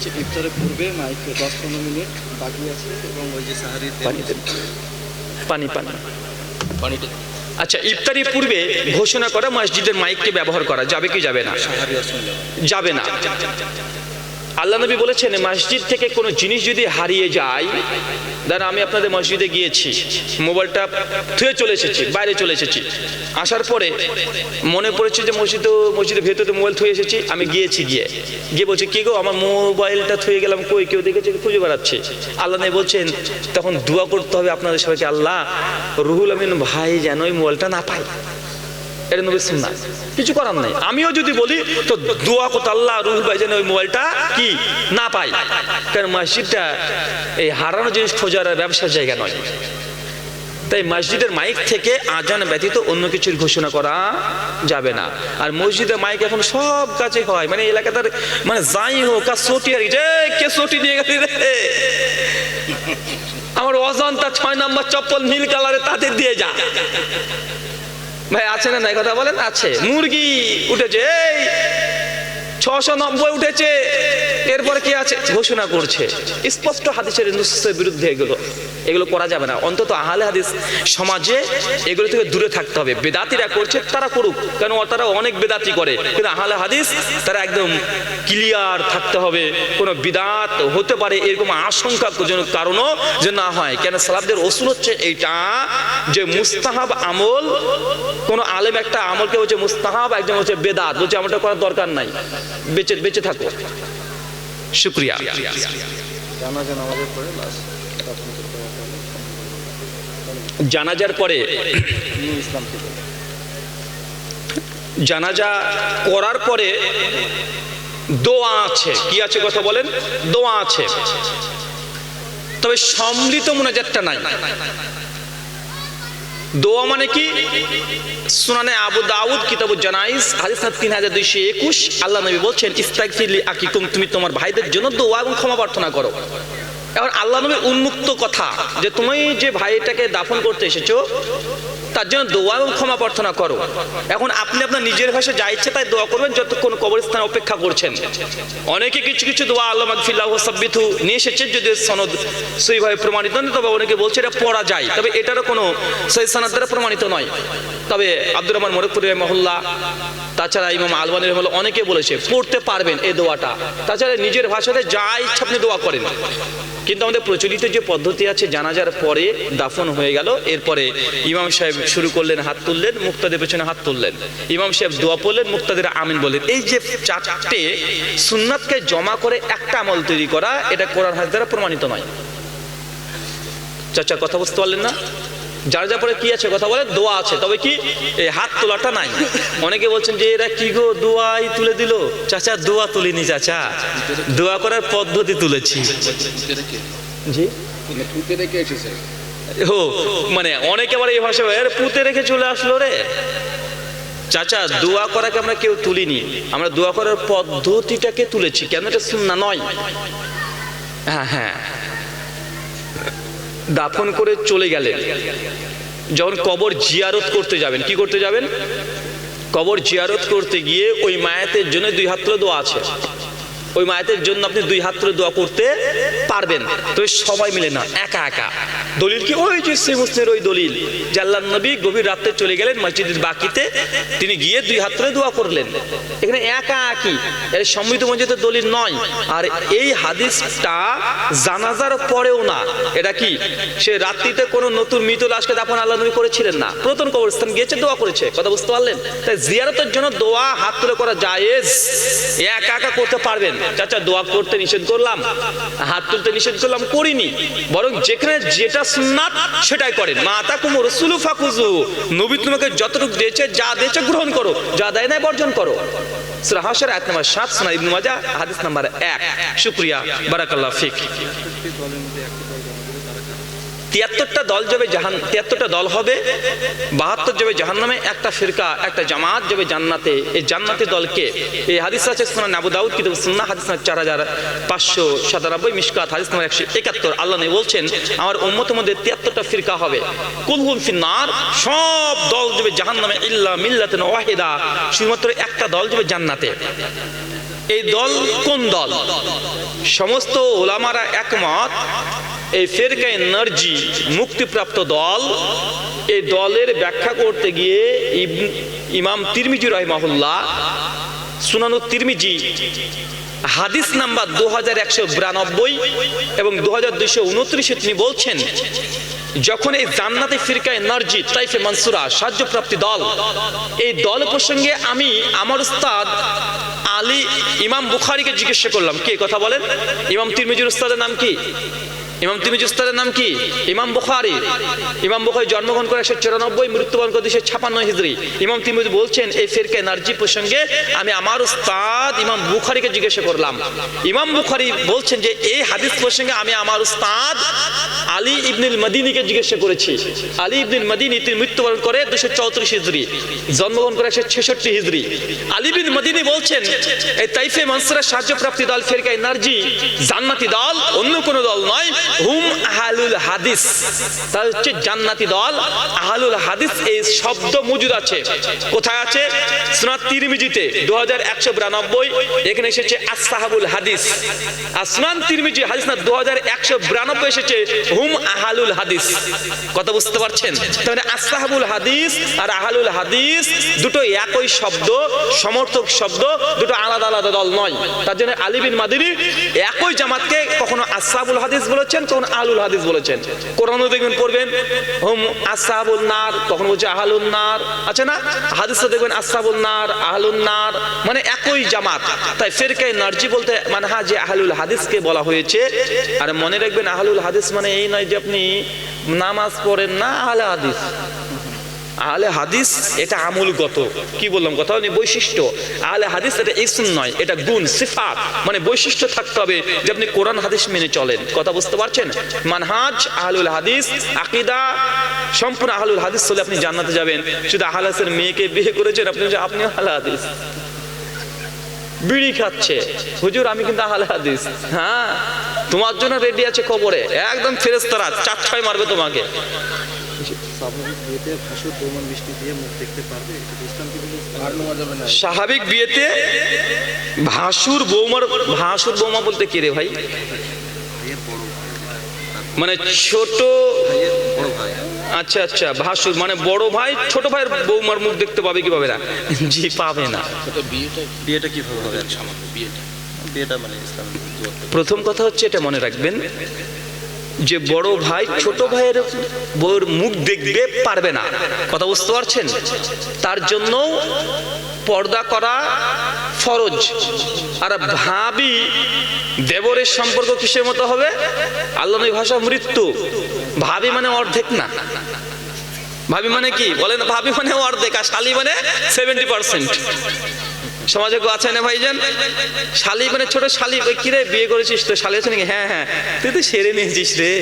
হচ্ছে ইফতারের পূর্বে মাইকে দশ পনেরো মিনিট বাকি আছে এবং ওই যে সাহারির পানি দেন। পানি পানি পানিটা আচ্ছা ইফতারি পূর্বে ঘোষণা করা মসজিদের মাইককে ব্যবহার করা যাবে কি যাবে না সাহারি যাবে না আল্লাহ নবী বলেছেন, মসজিদ থেকে কোনো জিনিস যদি হারিয়ে যায়, ধর আমি আপনাদের মসজিদে গিয়েছি, মোবাইলটা থুয়ে চলে এসেছি, বাইরে চলে এসেছি। আসার পরে মনে পড়েছে যে মসজিদ মসজিদের ভেতরে মোবাইল থুয়ে এসেছি, আমি গিয়েছি গিয়ে। গিয়ে বলছি, কি গো, আমার মোবাইলটা থুয়ে গেলাম কই? কেউ দেখেছে? খুঁজে বেড়াচ্ছে। আল্লাহ নবী বলছেন, তখন দোয়া করতে হবে আপনাদের সবাইকে, আল্লাহ রুহুল আমিন ভাই যেন ওই মোবাইলটা না পায়। এটা নবীর সুন্নাহ। কিছু করার নাই। আমিও যদি বলি, তো দোয়া করতে আল্লাহ রুহুল ভাই যেন ওই মোবাইলটা কি? না পাই কারণ মসজিদটা এই হারানো জিনিস খোঁজার ব্যবসার জায়গা নয়। তাই মসজিদের মাইক থেকে আজান ব্যতীত অন্য কিছুর ঘোষণা করা যাবে না। আর মসজিদের মাইক এখন সব কাছে হয়। মানে এলাকাটার মানে যাই হোক, আর সোটি আর যে কে নিয়ে গেলি আমার অজন্তা ছয় নম্বর চপ্পল নীল কালারে তাদের দিয়ে যা। ভাই আছে না নাই? কথা বলেন আছে। মুরগি উঠেছে এই। ছশো নব্বই উঠেছে। এরপরে কি আছে? ঘোষণা করছে। স্পষ্ট হাদিসের নুসের বিরুদ্ধে এগুলো এগুলো করা যাবে না। অন্তত আহলে হাদিস সমাজে এগুলো থেকে দূরে থাকতে হবে। বেদাতিরা করছে, তারা করুক। কেন? তারা অনেক বেদাতি করে। কিন্তু আহলে হাদিস, তারা একদম ক্লিয়ার থাকতে হবে। কোনো বিদাত হতে পারে এরকম আশঙ্কা কারণও যে না হয়। কেন? সালাবদের ওসুল হচ্ছে এইটা যে মুস্তাহাব আমল, কোন আলেম একটা আমলকে হচ্ছে মুস্তাহাব, একজন হচ্ছে বেদাত। বলছে আমলটা করার দরকার নাই। বেঁচে বেঁচে থাকো। শুক্রিয়া। জানাজার পরে জানাজা করার পরে দোয়া আছে। কি আছে কথা বলেন? দোয়া আছে। তবে সম্মিলিত মোনাজাতটা নাই। দোয়া মানে কি? সুনানে আবু দাউদ, কিতাবু জানাইস হাদিস তিন হাজার দুইশো একুশ। আল্লাহ নবী বলছেন ইস্তাকিলি আকিকুম, তুমি তোমার ভাইদের জন্য দোয়া এবং ক্ষমা প্রার্থনা করো। এখন আল্লাহ নবীর উন্মুক্ত কথা যে তুমি যে ভাইটাকে দাফন করতে এসেছ, তার জন্য দোয়া এবং ক্ষমা প্রার্থনা করো। এখন আপনি আপনার নিজের ভাষায় যা ইচ্ছে তাই দোয়া করবেন, যতক্ষণ কবরস্থানে অপেক্ষা করছেন। অনেকে কিছু কিছু দোয়া আল্লাহ মাগফিল্লাহ সাব্বিথু নিয়ে এসেছে যদি সনদ সেইভাবে প্রমাণিত নয়, তবে অনেকে বলছে এটা পড়া যায়। তবে এটারও কোনো সেই সনদ দ্বারা প্রমাণিত নয়। তবে আব্দুর রহমান মরকপুর মহল্লা তাছাড়া ইমাম আলবানী রহমাল্লাহ অনেকে বলেছে, পড়তে পারবেন এই দোয়াটা। তাছাড়া নিজের ভাষাতে যা ইচ্ছা আপনি দোয়া করেন। কিন্তু আমাদের প্রচলিত যে পদ্ধতি আছে, জানাজার পরে দাফন হয়ে গেল। এরপরে ইমাম সাহেব শুরু করলেন, হাত তুললেন, মুক্তাদের পেছনে হাত তুললেন। ইমাম সাহেব দোয়া পড়লেন, মুক্তাদের আমিন বললেন। এই যে চারটে সুন্নাতকে জমা করে একটা আমল তৈরি করা, এটা কোরআন হাজ দ্বারা প্রমাণিত নয়। চাচা, কথা বুঝতে পারলেন না? যার যা পরে কি আছে কথা বলে দোয়া আছে। তবে কি এই হাত তোলাটা নাই। অনেকে বলছেন যে, এরা কি গো, দোয়াই তুলে দিল? চাচা, দোয়া তুলিনি চাচা। দোয়া করার পদ্ধতি তুলেছি। জি? ও মানে অনেকে আবার এই ভাষা পুঁতে রেখে চলে আসলো রে। চাচা, দোয়া করাকে আমরা কেউ তুলিনি। আমরা দোয়া করার পদ্ধতিটাকে তুলেছি। কেন? এটা সুন্না নয়। হ্যাঁ হ্যাঁ। দাফন করে চলে গেলেন। যখন কবর জিয়ারত করতে যাবেন, কি করতে যাবেন? কবর জিয়ারত করতে গিয়ে ওই মায়াতের জন্য দুই হাত তুলে দোয়া আছে। ওই মায়াতের জন্য আপনি দুই হাত তুলে দোয়া করতে পারবেন। তো সবাই মিলে না, একা একা। দলিল কি? ওই যে সে মুসলিমের ওই দলিল, যে আল্লাহ নবী গভীর রাত্রে চলে গেলেন মসজিদের বাকিতে, তিনি গিয়ে দুই হাত তুলে দোয়া করলেন। এখানে একা একই, এর সমৃদ্ধ মসজিদের দলিল নয়। আর এই হাদিসটা জানাজার পরেও না। এটা কি? সে রাত্রিতে কোনো নতুন মৃত লাশকে দাফন আল্লাহ নবী করেছিলেন না। প্রথম কবরস্থান গিয়েছে, দোয়া করেছে। কথা বুঝতে পারলেন? তাই জিয়ারতের জন্য দোয়া, হাত তুলে করা জায়েজ। একা একা করতে পারবেন। চাচা, দোয়া করতে নিষেধ করলাম, হাত তুলতে নিষেধ করলাম, করিনি। বরং যেখানে যেটা সুন্নাত, সেটাই করেন। মাতা কুমুর সুলু ফাকুজু নবী তোমাকে যতটুকু দিয়েছে, যা দিয়েছে, গ্রহণ করো। যা দেয় নাই, বর্জন করো। সরাহাসের এক নাম্বার 7 সুনা ইবনে মাজাহ, হাদিস নাম্বার এক। শুকরিয়া। বারাকাল্লাহ ফিক প্রত্যেকটি দলের মধ্যে একটি দল জমা করে তারা কাজ তিয়াত্তরটা দল যাবে জাহান, তিয়াত্তরটা দল হবে, বাহাত্তর যাবে জাহান নামে একটা ফিরকা, একটা জামাত যাবে জান্নাতে। এই জান্নাতি দলকে এই হাদিস আছে সুনান আবু দাউদ কিন্তু সুন্না হাদিস চার হাজার পাঁচশো সাতানব্বই মিসকাত হাদিস নাম্বার একশো একাত্তর। আল্লাহ নেই বলছেন, আমার উম্মতের মধ্যে তিয়াত্তরটা ফিরকা হবে। কুলহুম ফিন্নার, সব দল যাবে জাহান নামে ইল্লা মিল্লাতেন ওয়াহিদা। শুধুমাত্র একটা দল যাবে জান্নাতে। এই দল কোন দল? সমস্ত ওলামারা একমত, এই ফেরকায় নার্জি মুক্তিপ্রাপ্ত দল। এই দলের ব্যাখ্যা করতে গিয়ে ইমাম তিরমিজি রহিমাহুল্লাহ, সুনানু তিরমিজি, হাদিস নাম্বার দু হাজার একশো বিরানব্বই এবং দু হাজার দুইশো উনত্রিশে তিনি বলছেন যখন এই জান্নাতে ফিরকায় নার্জি তাইফে মনসুরা, সাহায্যপ্রাপ্তি দল, এই দল প্রসঙ্গে আমি আমার উস্তাদ আলী ইমাম বুখারিকে জিজ্ঞাসা করলাম। কে? কথা বলেন। ইমাম তিরমিজির উস্তাদের নাম কি? ইমাম তিরমিজি উস্তাদের নাম কি? ইমাম বুখারি। ইমাম বুখারি জন্মগ্রহণ করে একশো চুরানব্বই, মৃত্যুবরণ করে দুশো ছাপান্ন হিজড়ি ইমাম তিরমিজি বলছেন, এই ফেরকে নার্জি প্রসঙ্গে আমি আমার উস্তাদ ইমাম বুখারিকে জিজ্ঞাসা করলাম। ইমাম বুখারি বলছেন যে, এই হাদিস প্রসঙ্গে আমি আমার উস্তাদ আলী ইবনুল মদিনীকে জিজ্ঞাসা করেছি। আলী ইবনুল মদিনী তিনি মৃত্যুবরণ করে দুশো চৌত্রিশ হিজড়ি জন্মগ্রহণ করে একশো ছেষট্টি হিজড়ি আলী বিন মদিনী বলছেন, এই তাইফে মনসুরের সাহায্যপ্রাপ্তি দল ফেরকা নার্জি জান্নাতি দল, অন্য কোনো দল নয়। হুম আহালুল হাদিস। হচ্ছে জান্নাতি দল। আহালুল হাদিস এই শব্দ আছে। কোথায় আছে? তিরমিজিতে দু হাজার একশো বিরানব্বই। এখানে এসেছে হাদিস। তিরমিজি হাদিস না দু হাজার একশো বিরানব্বই এসেছে হুম আহালুল হাদিস। কথা বুঝতে পারছেন? আসাহাবুল হাদিস আর আহালুল হাদিস দুটো একই শব্দ, সমর্থক শব্দ, দুটো আলাদা আলাদা দল নয়। তার জন্য আলী বিন মাদিনী একই জামাতকে কখনো আসাবুল হাদিস বলেছেন, তখন আলুল হাদিস বলেছেন। কোরআন দেখবেন, পড়বেন। হুম আসাবুল নার, তখন বলছে আহালুন নার। আছে না? হাদিসে দেখবেন আসাবুল নার, আহলুন নার মানে একই জামাত। তাই ফেরকায় নার্জি বলতে মানে হা যে আহলুল হাদিসকে বলা হয়েছে। আর মনে রাখবেন, আহলুল হাদিস মানে এই নয় যে আপনি নামাজ পড়েন না আহলে হাদিস। আহলে হাদিস এটা আমলগত। কি বললাম কথা? মানে বৈশিষ্ট্য। আহলে হাদিস এটা ইসম নয়, এটা গুণ, সিফাত। মানে বৈশিষ্ট্য থাকতে হবে যে আপনি কোরআন, হাদিস মেনে চলেন। কথা বুঝতে পারছেন? মানহাজ আহলুল হাদিস, আকিদা সম্পূর্ণ আহলুল হাদিস হলে আপনি জান্নাতে যাবেন। শুধু আহলাসের মেয়েকে বিয়ে করেছেন, আপনি আপনি আহলে হাদিস। বিড়ি খাচ্ছে। হুজুর, আমি কিন্তু আহলে হাদিস। হ্যাঁ? তোমার জন্য রেডি আছে কবরে একদম ফেরেস্তারা চার ছয় মারবে তোমাকে। স্বাভাবিক বিয়েতে ভাসুর দৌমন মিষ্টি দিয়ে মুখ দেখতে পারবে? স্বাভাবিক বিয়েতে বৌমার ভাসুর বৌমা বলতে কে রে ভাই? মানে ছোট আচ্ছা আচ্ছা ভাসুর মানে বড় ভাই ছোট ভাইয়ের বৌমার মুখ দেখতে পাবে কি পাবে না? জি পাবে না। বিয়েটা বিয়েটা কীভাবে হবে? বিয়েটা। বিয়েটা মানে প্রথম কথা হচ্ছে এটা মনে রাখবেন যে বড় ভাই ছোট ভাইয়ের বউর মুখ দেখবে পারবে না। কথা বুঝতে পারছেন? তার জন্য পর্দা করা ফরজ। আর ভাবি দেবরের সম্পর্ক কিসের মতো হবে? আল্লাহ নবী ভাষা মৃত্যু। ভাবি মানে অর্ধেক না। ভাবি মানে কি? বলেন ভাবি মানে অর্ধেক আর শালি মানে সেভেন্টি পার্সেন্ট সমাজে কেউ আছে না ভাই ভাইজান? শালি মানে ছোট শালি কিরে বিয়ে করেছিস তো? শালি আছে নাকি? হ্যাঁ হ্যাঁ। তুই তো সেরে নিয়েছিস রে।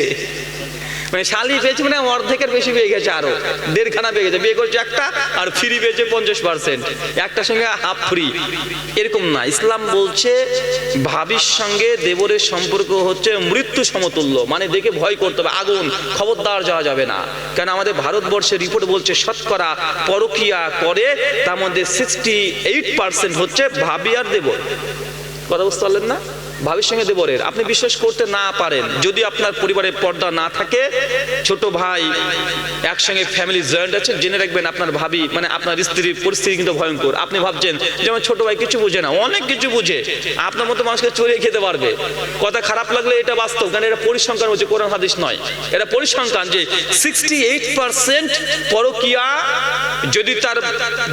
মানে শালি পেয়েছে মানে অর্ধেকের বেশি পেয়ে গেছে আরও। দেড়খানা পেয়ে গেছে। বিয়ে করেছে একটা আর ফ্রি পেয়েছে পঞ্চাশ পার্সেন্ট একটার সঙ্গে হাফ ফ্রি এরকম না। ইসলাম বলছে, ভাবির সঙ্গে দেবরের সম্পর্ক হচ্ছে মৃত্যু সমতুল্য। মানে দেখে ভয় করতে হবে। আগুন, খবরদার যাওয়া যাবে না। কেন আমাদের ভারতবর্ষের রিপোর্ট বলছে, শতকরা পরকিয়া করে, তার মধ্যে সিক্সটি এইট পার্সেন্ট হচ্ছে ভাবি আর দেবর। কথা বুঝতে পারলেন না? ভাবির সঙ্গে দেবরের। আপনি বিশ্বাস করতে না পারেন, যদি আপনার পরিবারের পর্দা না থাকে, ছোট ভাই, একসঙ্গে ফ্যামিলি জয়েন্ট আছে, জেনে রাখবেন আপনার ভাবি মানে আপনার স্ত্রীর পরিস্থিতি কিন্তু ভয়ঙ্কর। আপনি ভাবছেন, যেমন ছোট ভাই কিছু বুঝে না, অনেক কিছু বুঝে। আপনার মতো মানুষকে চড়িয়ে খেতে পারবে। কথা খারাপ লাগলে এটা বাস্তব, কারণ এটা পরিসংখ্যান হচ্ছে, কোরআন হাদিস নয়। এটা পরিসংখ্যান যে সিক্সটি এইট পার্সেন্ট পরকিয়া, যদি তার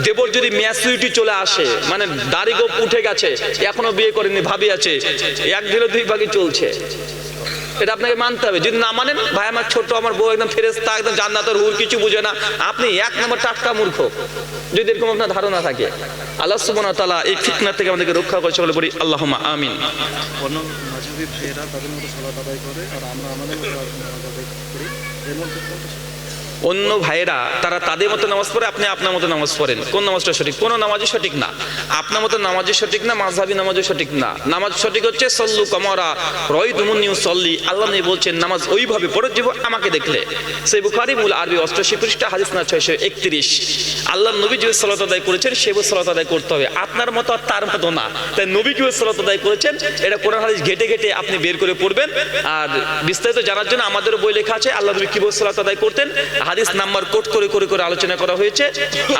দেবর যদি ম্যাচুরিটি চলে আসে মানে দাড়ি গোপ উঠে গেছে, এখনও বিয়ে করেনি ভাবি আছে এক ঢিলে দুই ভাগে চলছে। এটা আপনাকে মানতে হবে। যদি না মানেন, ভাই, আমার ছোট আমার বউ একদম ফেরেস্তা একদম জান্নাতের হুর, কিছু বুঝে না। আপনি এক নম্বর টাটকা মূর্খ। যদি এরকম আপনার ধারণা থাকে, আল্লাহ সুবহানাহু তাআলা এই ফিতনা থেকে আমাদেরকে রক্ষা করে সকলে বলি, আল্লাহুম্মা আমিন। তাদের মতো সালাদ আদায় করে, আর আমরা আমাদের মতো আদায় করি। এর মধ্যে অন্য ভাইয়েরা, তারা তাদের মতো নামাজ পড়ে, আপনি আপনার মতো নামাজ পড়েন। কোন নামাজটা সঠিক? কোন নামাজই সঠিক না। আপনার মতো নামাজই সঠিক না মাঝহাবি নামাজও সঠিক না। নামাজ সঠিক হচ্ছে, সল্লু কমরা রয় তুমুনিউ সল্লি আল্লাহ নবী বলছেন, নামাজ ওইভাবে পড়ে যাব আমাকে দেখলে। সেই বুখারি, মূল আরবি অষ্টআশি পৃষ্ঠা, হাদিস না ছয়শো একত্রিশ। আল্লাহ নবী যে সালাত আদায় করেছেন সেভাবে সালাত আদায় করতে হবে। আপনার মতো আর তার মতো না। তাই নবী কীভাবে সালাত আদায় করেছেন, এটা কোরআন হাদিস ঘেটে ঘেটে আপনি বের করে পড়বেন। আর বিস্তারিত জানার জন্য আমাদের বই লেখা আছে। আল্লাহ নবী কীভাবে সালাত আদায় করতেন? হাদিস নাম্বার কোট করে করে করে আলোচনা করা হয়েছে।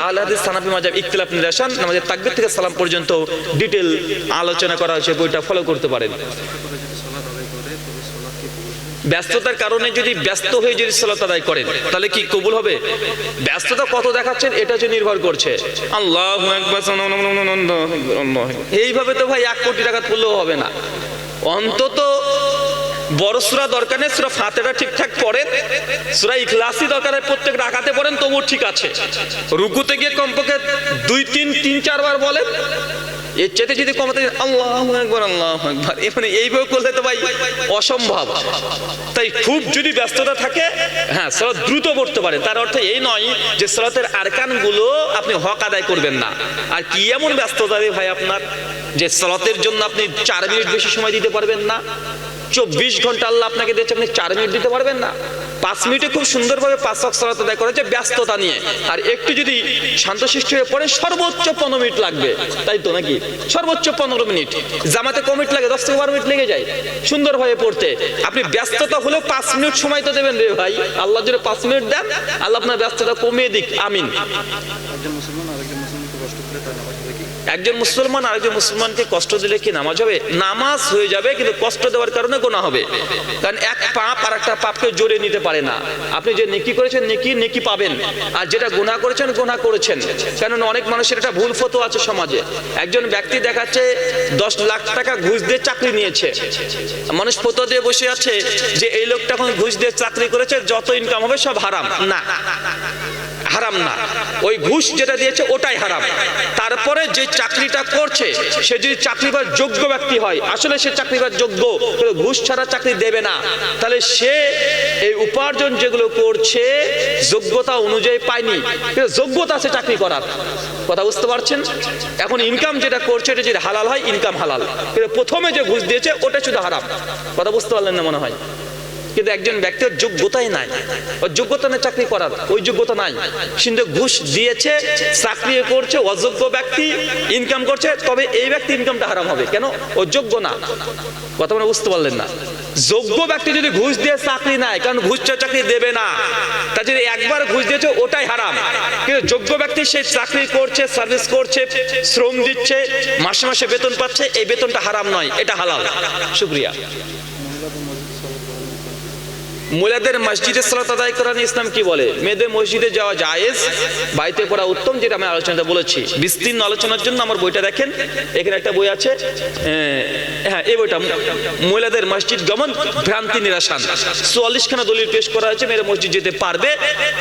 আল হাদিস সানাফি মাজাব ইখতিলাফ নিরাসান আমাদের তাকবির থেকে সালাম পর্যন্ত ডিটেল আলোচনা করা হয়েছে, বইটা ফলো করতে পারেন? ব্যস্ততার কারণে যদি ব্যস্ত হয়ে যদি সালাত আদায় করেন, তাহলে কি কবুল হবে? ব্যস্ততা কত দেখাচ্ছেন, এটা হচ্ছে নির্ভর করছে। আল্লাহ এইভাবে তো ভাই এক কোটি টাকা তুললেও হবে না। অন্তত বড় সুরা দরকার নেই, সুরা ফাতেটা ঠিকঠাক পড়েন, সুরা ইখলাসি দরকার প্রত্যেক রাখাতে পড়েন, তবুও ঠিক আছে। রুকুতে গিয়ে কমপক্ষে দুই, তিন তিন, চারবার বলেন, এর চেতে যদি কমাতে আল্লাহ একবার আল্লাহ একবার এখানে এইভাবে করলে তো ভাই অসম্ভব। তাই খুব যদি ব্যস্ততা থাকে হ্যাঁ সালাত দ্রুত পড়তে পারেন। তার অর্থ এই নয় যে সালাতের আরকানগুলো আপনি হক আদায় করবেন না। আর কি এমন ব্যস্ততা রে ভাই আপনার, যে সালাতের জন্য আপনি চার মিনিট বেশি সময় দিতে পারবেন না? চব্বিশ ঘণ্টা আল্লাহ আপনাকে দিয়েছে, আপনি চার মিনিট দিতে পারবেন না। পাঁচ মিনিটে খুব সুন্দরভাবে পাঁচ সালাত আদায় করেছে, ব্যস্ততা নিয়ে। আর একটু যদি শান্তশিষ্ট হয়ে পড়ে, সর্বোচ্চ পনেরো মিনিট লাগবে। তাই তো নাকি? সর্বোচ্চ পনেরো মিনিট। জামাতে কমিট লাগে, দশ থেকে বারো মিনিট লেগে যায়। সুন্দরভাবে পড়তে। আপনি ব্যস্ততা হলেও পাঁচ মিনিট সময় তো দেবেন রে ভাই। আল্লাহ যদি পাঁচ মিনিট দেন, আল্লাহ আপনার ব্যস্ততা কমিয়ে দিক। আমিন। একজন মুসলমান মুসলমানকে কষ্ট দিলে তার নামাজ হবে কি একজন মুসলমান আরেকজন মুসলমানকে কষ্ট দিলে কি নামাজ হবে? নামাজ হয়ে যাবে, কিন্তু কষ্ট দেওয়ার কারণে গোনা হবে। কারণ এক পাপ আর একটা পাপকে জোরে নিতে পারে না। আপনি যে নেকি করেছেন, নেকি নেকি পাবেন। আর যেটা গোনা করেছেন গোনা করেছেন। কারণ অনেক মানুষের একটা ভুল ফতো আছে সমাজে। একজন ব্যক্তি দেখাচ্ছে, দশ লাখ টাকা ঘুষ দিয়ে চাকরি নিয়েছে। মানুষ ফতো দিয়ে বসে আছে যে, এই লোকটা এখন ঘুষ দিয়ে চাকরি করেছে, যত ইনকাম হবে সব হারাম। না। হারাম না। ওই ঘুষ যেটা দিয়েছে, ওটাই হারাম। তারপরে যে চাকরিটা করছে, সে যদি চাকরি চাকরিবার যোগ্য ব্যক্তি হয়, আসলে সে চাকরি চাকরিবার যোগ্য ঘুষ ছাড়া চাকরি দেবে না। তাহলে সে এই উপার্জন যেগুলো করছে, যোগ্যতা অনুযায়ী পায়নি যোগ্যতা আছে চাকরি করার। কথা বুঝতে পারছেন? এখন ইনকাম যেটা করছে, এটা যদি হালাল হয় ইনকাম হালাল। প্রথমে যে ঘুষ দিয়েছে, ওটা শুধু হারাম। কথা বুঝতে পারলেন না মনে হয়? কিন্তু একজন ব্যক্তির যোগ্যতাই নাই। ওর যোগ্যতা নেই চাকরি করার, ওই যোগ্যতা নাই। কিন্তু ঘুষ দিয়েছে চাকরি করছে, অযোগ্য ব্যক্তি ইনকাম করছে, তবে এই ব্যক্তি ইনকামটা হারাম হবে। কেন? ও যোগ্য না। কথা মানে বুঝতে পারলেন না। যোগ্য ব্যক্তি যদি ঘুষ দিয়ে চাকরি নাই কারণ ঘুষ চাকরি দেবে না। তা যদি একবার ঘুষ দিয়েছে, ওটাই হারাম। কিন্তু যোগ্য ব্যক্তি সে চাকরি করছে সার্ভিস করছে, শ্রম দিচ্ছে, মাসে মাসে বেতন পাচ্ছে, এই বেতনটা হারাম নয়, এটা হালাল। শুক্রিয়া। মহিলাদের মসজিদ সালাত আদায় করা ইসলাম কি বলে? মেয়েদের মসজিদে যাওয়া জায়েজ? বাড়িতে পড়া উত্তম যেটা আমি আলোচনাটা বলেছি। বিস্তীর্ণ আলোচনার জন্য আমার বইটা দেখেন। এখানে একটা বই আছে। হ্যাঁ এই বইটা মহিলাদের মসজিদ গমন ভ্রান্তি নিরাসান চুয়াল্লিশখানা দলিল পেশ করা হয়েছে, মেয়েরা মসজিদ যেতে পারবে।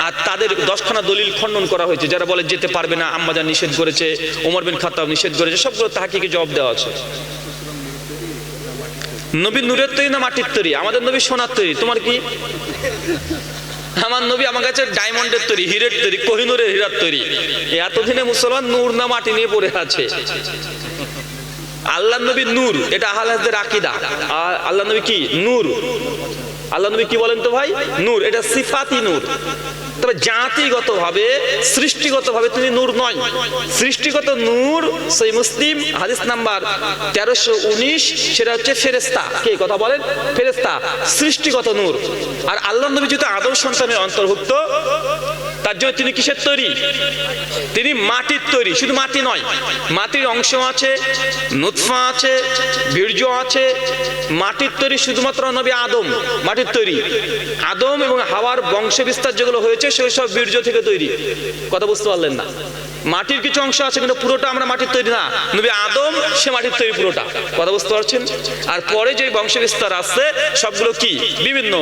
আর তাদের দশখানা দলিল খণ্ডন করা হয়েছে। যারা বলে যেতে পারবে না আম্মাজান নিষেধ করেছে ওমর বিন খাতাব নিষেধ করেছে, সবগুলো তাহাকিকে জবাব দেওয়া আছে। নবী নূরের তৈরি না মাটির তৈরি? আমাদের নবী সোনার তৈরি। তোমার কি? আমার নবী আমার কাছে ডায়মন্ডের তৈরি, হীরের তৈরি, কোহিনুরের হীরার তৈরি। এতদিনে মুসলমান নূর না মাটি নিয়ে পড়ে আছে। আল্লাহ নবী নূর, এটা আহলাদের আকিদা। আল্লাহ নবী কি? নূর। আল্লাহ নবী কি বলেন তো ভাই? নূর, এটা সিফাতি নূর। তবে জাতিগত ভাবে সৃষ্টিগত ভাবে তিনি নূর নয়। সৃষ্টিগত নূর, সেই মুসলিম, হাদিস নাম্বার তেরোশো উনিশ, সেটা হচ্ছে ফেরেস্তা কে কথা বলেন? ফেরেস্তা সৃষ্টিগত নূর। আর আল্লাহ নবী যেহেতু আদম সন্তানের অন্তর্ভুক্ত তার জন্য তিনি কিসের তৈরি? তিনি মাটির তৈরি, শুধু মাটি নয়, মাটির অংশ আছে, নুৎফা আছে, বীর্য আছে, মাটির তৈরি শুধুমাত্র নবী আদম, মাটির তৈরি। আদম এবং হাওয়ার বংশ বিস্তার যেগুলো হয়েছে সেই সব বীর্য থেকে তৈরি। কথা বুঝতে পারলেন না? মাটির কিছু অংশ আছে, কিন্তু পুরোটা আমরা মাটির তৈরি না। নবী আদম, সে মাটির তৈরি পুরোটা। কথা বুঝতে পারছেন? আর পরে যে বংশ বিস্তার আসছে সবগুলো কি? বিভিন্ন।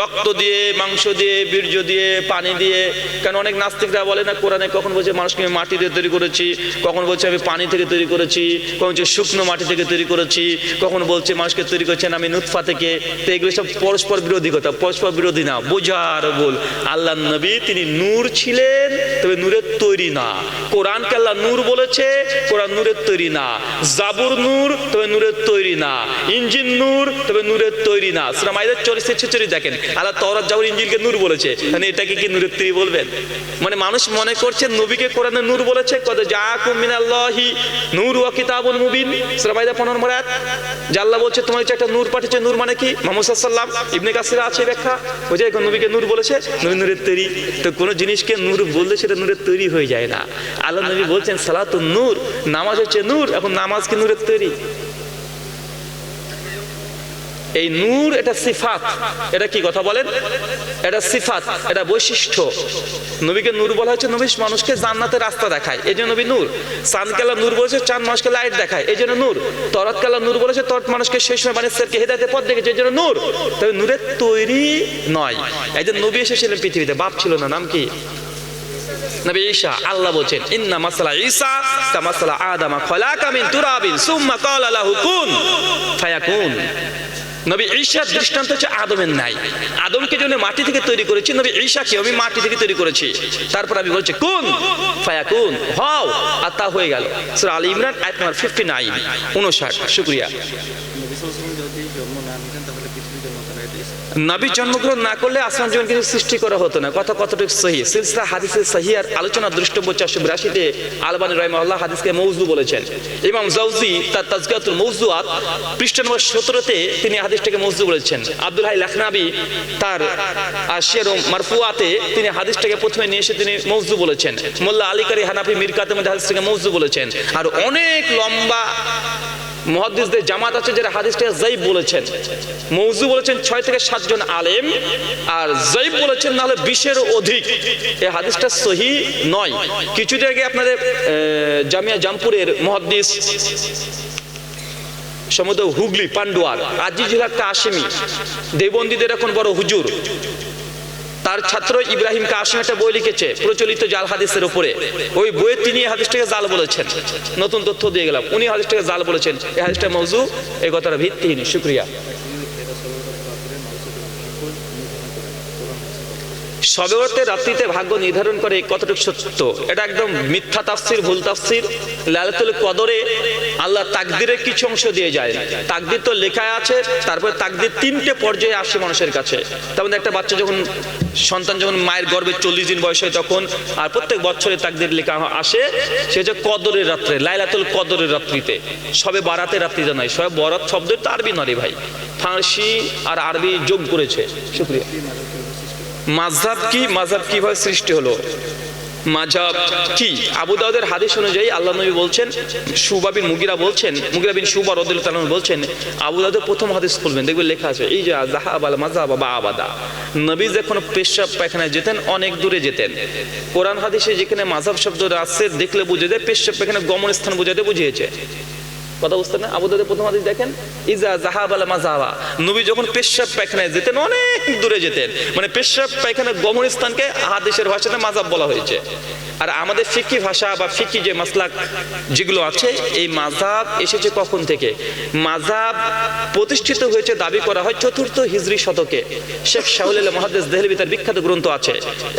রক্ত দিয়ে, মাংস দিয়ে, বীর্য দিয়ে, পানি দিয়ে। কারণ অনেক নাস্তিকরা বলে না, কোরআনে কখন বলছে, মানুষকে আমি মাটি দিয়ে তৈরি করেছি, কখন বলছে, আমি পানি থেকে তৈরি করেছি, কখন বলছে, শুকনো মাটি থেকে তৈরি করেছি, কখন বলছে, মানুষকে তৈরি করেছেন আমি নুৎফা থেকে। তো এগুলো সব পরস্পর বিরোধী কথা, পরস্পর বিরোধী না, বোঝার বল আল্লাহ নবী, তিনি নূর ছিলেন, তবে নূরের তৈরি না। কোরআনকে আল্লাহ নূর বলেছে, কোরআন নূরের তৈরি না। জাবুর নূর, তবে নূরের তৈরি না। ইঞ্জিন নূর, তবে নূরের তৈরি না। সুরা মাইদের চল্লিশ, ছেচল্লিশ দেখেন, আল্লাহ তওরাত জাবুর ইঞ্জিনকে নূর বলেছে। মানে এটাকে কি নূরের তৈরি বলবেন? মানে মানুষ মনে করছে নবীকে কোরআনে নূর বলেছে কত যা কুমিনাল্লাহি নূর ওয়া কিতাবুল মুবিন। সুরা মাইদা 15 নম্বর আয়াত, যে আল্লাহ বলছে, তোমার একটা নূর পাঠিয়েছে। নূর মানে কি? মোহাম্মদ সাল্লাম ইবনে কাসির আছে ব্যাখ্যা। ওই যে নবীকে নূর বলেছে, নবী নূরের তৈরি। তো কোনো জিনিসকে নূর বললে সেটা নূরের তৈরি হয়ে যায় না। আল্লাহ নবী বলছেন সালাত নূর, নামাজ হচ্ছে নূর, এখন নামাজ কি নূরের তৈরি? এই নূর এটা সিফাত। এটা কি কথা বলেন? এটা সিফাত, এটা বৈশিষ্ট্য। নবীকে নূর বলা হচ্ছে, নবী মানুষকে জান্নাতের রাস্তা দেখায়। এই জন্য নবী নূর চাঁদকালা নূর বলেছে, চাঁদ মানুষকে লাইট দেখায়। এই জন্য নূর তরতকালা নূর বলেছে তরত মানুষকে সেই সময় মানে সেরকে হেদায়তের পথ দেখেছে। এই জন্য নূর। তবে নূরের তৈরি নয়। একজন নবী এসেছিলেন পৃথিবীতে, বাপ ছিল না, নাম কি? নবী ঈসা আল্লাহ বলছেন, ইন্না মাসালা ঈসা, কা মাসালা আদামা খলাকা মিন তুরাবিন, সুম্মা ক্বালা লাহু কুন ফায়াকুন। নবী ঈশার দৃষ্টান্ত হচ্ছে আদমের নাই আদমকে জন্য মাটি থেকে তৈরি করেছি, নবী ঈশাকে আমি মাটি থেকে তৈরি করেছি। তারপর আমি বলছি, কোন ফায়াকুন, হও। আর তা হয়ে গেল। সূরা আলী ইমরান, আয়াত নাম্বার 59 59 শুকরিয়া নবী সাল্লাম যদি জন্ম না নিতেন তাহলে পৃথিবীতে মতো না এটা নবী জন্মগ্রহণ না করলে আসমান জীবন কিছু সৃষ্টি করা হতো না। কথা কতটুকু সহি? সিলসিলা হাদিসের সহি আর আলোচনা দ্রষ্টব্য চারশো বিরাশিতে আলবানী রহমাল্লাহ হাদিসকে মৌজু বলেছেন। ইমাম জাউজি তার তাজগাতুল মৌজুয়াত পৃষ্ঠ নম্বর সতেরোতে তিনি হাদিসটাকে মৌজু বলেছেন। আব্দুল হাই লাখনাবি তার আশিয়ার মারফুয়াতে তিনি হাদিসটাকে প্রথমে নিয়ে এসে তিনি মৌজু বলেছেন। মোল্লা আলিকারি হানাফি মিরকাতের মধ্যে হাদিসটাকে মৌজু বলেছেন। আর অনেক লম্বা মহাদিসদের জামাত আছে যারা হাদিসটা জাইব বলেছেন। মৌজু বলেছেন ছয় থেকে সাতজন আলেম, আর জাইব বলেছেন নাহলে বিশের অধিক। এই হাদিসটা সহি নয়। কিছুদিন আগে আপনাদের জামিয়া জামপুরের মহাদিস সমুদ্র হুগলি, পান্ডুয়ার আজিজুল হক কাশিমি, দেবন্দীদের এখন বড় হুজুর। তার ছাত্র ইব্রাহিম কাশিম একটা বই লিখেছে প্রচলিত জাল হাদিসের উপরে। ওই বইয়ে তিনি হাদিসটাকে জাল বলেছেন। নতুন তথ্য দিয়ে গেলাম। উনি হাদিসটাকে জাল বলেছেন। এই হাদিসটা মৌজু, এই কথাটা ভিত্তিহীন। শুক্রিয়া। সবেবর্তে রাত্রিতে ভাগ্য নির্ধারণ করে কতটুকু সত্য? এটা একদম মিথ্যা তাফসির, ভুল তাফসির। লালাতুল কদরে আল্লাহ তাকদিরের কিছু অংশ দিয়ে যায়। তাকদির তো লেখায় আছে, তারপরে তাকদির তিনটে পর্যায়ে আসে মানুষের কাছে। মধ্যে একটা বাচ্চা যখন, সন্তান যখন মায়ের গর্ভে চল্লিশ দিন বয়স হয় তখন, আর প্রত্যেক বছরে তাকদির লেখা আসে, সে হচ্ছে কদরের রাত্রে, লাইলাতুল কদরের রাত্রিতে। সবে বারাতে রাত্রিতে নয় সবে বরাত শব্দের তো আরবি নয় ভাই। ফার্সি আর আরবি যোগ করেছে। শুক্রিয়া। মাঝহাব কি? মাঝহাব কীভাবে সৃষ্টি হলো? মাঝহাব কি? আবু দাউদের হাদিস অনুযায়ী আল্লাহ নবী বলছেন সুবা বিন মুগিরা বলছেন, মুগিরা বিন সুবা রদিল্লাহ তাআলা বলছেন, আবু দাউদের প্রথম হাদিস খুলবেন, দেখবেন লেখা আছে, এই যে জাহাব আল মাযহাব বা আবাদা। নবী যখন পেশাব পায়খানায় যেতেন, অনেক দূরে যেতেন। কোরআন হাদিসে যেখানে মাযহাব শব্দ আছে, দেখলে বুঝে যায়, পেশাব পায়খানা গমন স্থান বুঝাতে বুঝিয়েছে। কথা বুঝতে না? আবু দাউদের প্রথম হাদিস দেখেন, ইজা জাহাব আল মাজাবা। নবী যখন পেশাব পায়খানায় যেতেন, অনেক দূরে যেতেন মানে পেশাব পায়খানার গমন স্থানকে হাদিসের ভাষাতে মাজাব বলা হয়েছে। আর আমাদের ফিকি ভাষা বা ফিকি যে মাসলাক যেগুলো আছে, এই মাজাব এসেছে কখন থেকে? মাজাব প্রতিষ্ঠিত হয়েছে, দাবি করা হয় চতুর্থ হিজরি শতকে। শেখ শাহুল মহাদেশ দেহলবি তার বিখ্যাত গ্রন্থ আছে।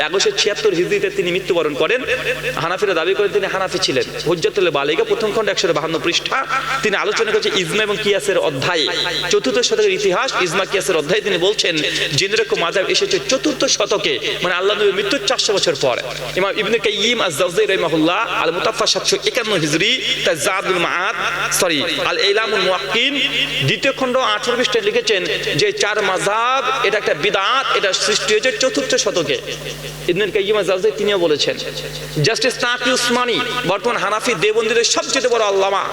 এগারোশো ছিয়াত্তর হিজরিতে তিনি মৃত্যুবরণ করেন। হানাফিরা দাবি করেন তিনি হানাফি ছিলেন। হুজ্জাতুল বালিকা প্রথম খণ্ড একশো বাহান্ন পৃষ্ঠা। তিনি আলোচনা করেছেন ইজমা এবং কিয়াসের অধ্যায়ে। চতুর্থ শতকের ইতিহাস, ইজমা কিয়াসের অধ্যায়ে তিনি বলছেন জিনরক মাজাব এসেছে চতুর্থ শতকে। মানে আল্লাহ নবীর মৃত্যুর চারশো বছর পর। ইমাম ইবনে কাইয়িম আজ-জাওজি রাহিমাহুল্লাহ আল মুতাফা 751 হিজরি, তার জাদুল মাআদ সরি আল ইলামুল মুওয়াক্কিন দ্বিতীয় খণ্ড 18 পৃষ্ঠায় লিখেছেন যে চার মাযহাব, এটা একটা বিদআত এটা সৃষ্টি হয়েছে চতুর্থ শতকে। ইবনে কাইয়িম আজ-জাওজি তিনিও বলেছেন, জাস্টিস তাকি উসমানী, বর্তমান হানাফি দেবন্দীদের সবচেয়ে বড় আল্লামা,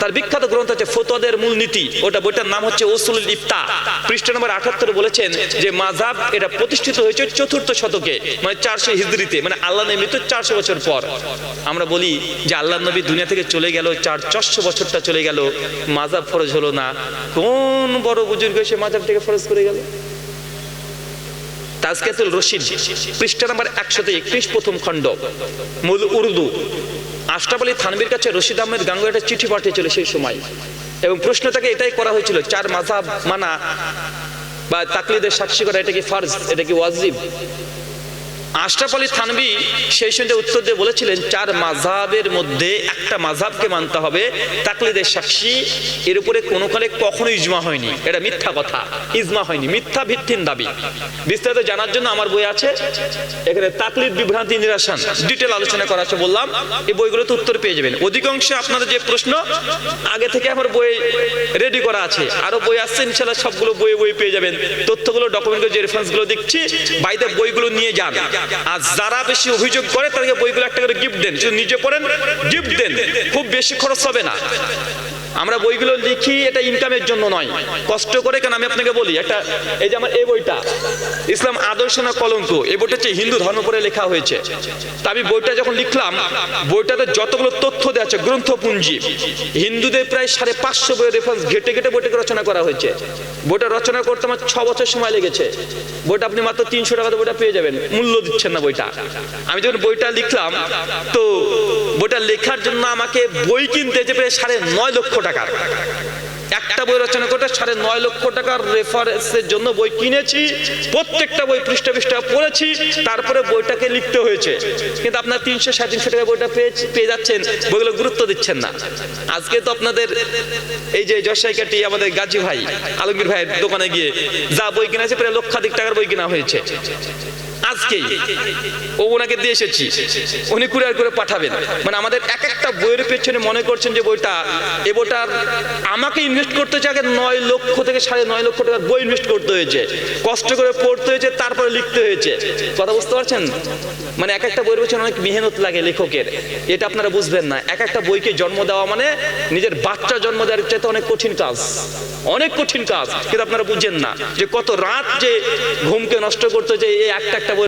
তার বিখ্যাত গ্রন্থ আছে ফতোয়াদের মূলনীতি ওটা বইটার নাম হচ্ছে ওসুল ইফতা। পৃষ্ঠা নম্বর আঠাত্তর বলেছেন যে মাজাব এটা প্রতিষ্ঠিত হয়েছে চতুর্থ শতকে মানে চারশো হিজড়িতে মানে আল্লাহ নবী মৃত্যু চারশো বছর পর। আমরা বলি যে আল্লাহ নবী দুনিয়া থেকে চলে গেল, চার চারশো বছরটা চলে গেল মাজাব ফরজ হলো না। কোন বড় বুজুর্গ এসে থেকে ফরজ করে গেল? তাজকেতুল রশিদ, পৃষ্ঠা নাম্বার একশোতে একত্রিশ প্রথম খণ্ড। মূল উর্দু। আলী থানবির কাছে রশিদ আহমেদ গাঙ্গু একটা চিঠি পাঠিয়েছিল সেই সময়। এবং প্রশ্ন তাকে এটাই করা হয়েছিল, চার মাঝাব মানা বা তাকলিদের সাক্ষী করা, এটা কি ফার্জ, এটা কি ওয়াজিব? আশরাফ আলী থানবি সেই সঙ্গে উত্তর দিয়ে বলেছিলেন, চার মাঝাবের মধ্যে একটা মাঝাবকে মানতে হবে তাকলিদের সাক্ষী, এর উপরে কোনো কালে কখনো ইজমা হয়নি। এটা মিথ্যা কথা, ইজমা হয়নি, মিথ্যা ভিত্তিন দাবি। বিস্তারিত জানার জন্য আমার বই আছে, এখানে তাকলিদ বিভ্রান্তি নিরাসন, ডিটেল আলোচনা করা আছে বললাম, এই বইগুলোতে উত্তর পেয়ে যাবেন। অধিকাংশ আপনাদের যে প্রশ্ন, আগে থেকে আমার বই রেডি করা আছে। আরও বই আসছে ইনশাল্লাহ সবগুলো বই বই পেয়ে যাবেন। তথ্যগুলো ডকুমেন্টগুলো যে রেফারেন্সগুলো দিচ্ছি বাইরে বইগুলো নিয়ে যান। আর যারা বেশি অভিযোগ করে, তাদেরকে বইগুলো একটা করে গিফট দেন। শুধু নিজে পড়েন গিফট দেন। খুব বেশি খরচ হবে না। আমরা বইগুলো লিখি, এটা ইনকামের জন্য নয়। কষ্ট করে কেন আমি আপনাকে বলি, একটা, এই যে আমার এই বইটা, ইসলাম আদর্শ না কলঙ্ক, এই বইটা হচ্ছে হিন্দু ধর্ম পরে লেখা হয়েছে। তা আমি বইটা যখন লিখলাম, বইটাতে যতগুলো তথ্য দেওয়া আছে, গ্রন্থপুঞ্জি, হিন্দুদের প্রায় সাড়ে পাঁচশো বইয়ের রেফারেন্স ঘেটে ঘেটে বইটাকে রচনা করা হয়েছে। বইটা রচনা করতে আমার ছ বছর সময় লেগেছে। বইটা আপনি মাত্র তিনশো টাকাতে বইটা পেয়ে যাবেন, মূল্য দিচ্ছেন না বইটা। আমি যখন বইটা লিখলাম, তো বইটা লেখার জন্য আমাকে বই কিনতে যে প্রায় সাড়ে নয় লক্ষ টাকা একটা বই রচনা করতে সাড়ে নয় লক্ষ টাকার রেফারেন্সের জন্য বই কিনেছি, প্রত্যেকটা বই পৃষ্ঠা পৃষ্ঠা পড়েছি, তারপরে বইটাকে লিখতে হয়েছে। কিন্তু আপনার তিনশো, সাড়ে তিনশো টাকা বইটা পেয়ে পেয়ে যাচ্ছেন, বইগুলো গুরুত্ব দিচ্ছেন না। আজকে তো আপনাদের এই যে যশাইকাটি আমাদের গাজী ভাই, আলমগীর ভাইয়ের দোকানে গিয়ে যা বই কিনেছে, প্রায় লক্ষাধিক টাকার বই কেনা হয়েছে। আজকেই। ও ওনাকে দিয়ে এসেছি। উনি কুরিয়ার করে পাঠাবেন। মানে আমাদের এক একটা বইয়ের পেছনে মনে করছেন যে বইটা, এ বইটার আমাকে ইনভেস্ট করতে হচ্ছে আগে নয় লক্ষ থেকে সাড়ে নয় লক্ষ টাকার বই ইনভেস্ট করতে হয়েছে। কষ্ট করে পড়তে হয়েছে, তারপরে লিখতে হয়েছে। কথা বুঝতে পারছেন? মানে এক একটা বইয়ের পেছনে অনেক মেহনত লাগে লেখকের। এটা আপনারা বুঝবেন না। এক একটা বইকে জন্ম দেওয়া মানে নিজের বাচ্চা জন্ম দেওয়ার চাইতে অনেক কঠিন কাজ। অনেক কঠিন কাজ। কিন্তু আপনারা বুঝছেন না যে কত রাত যে ঘুমকে নষ্ট করতে হচ্ছে এই একটা একটা বই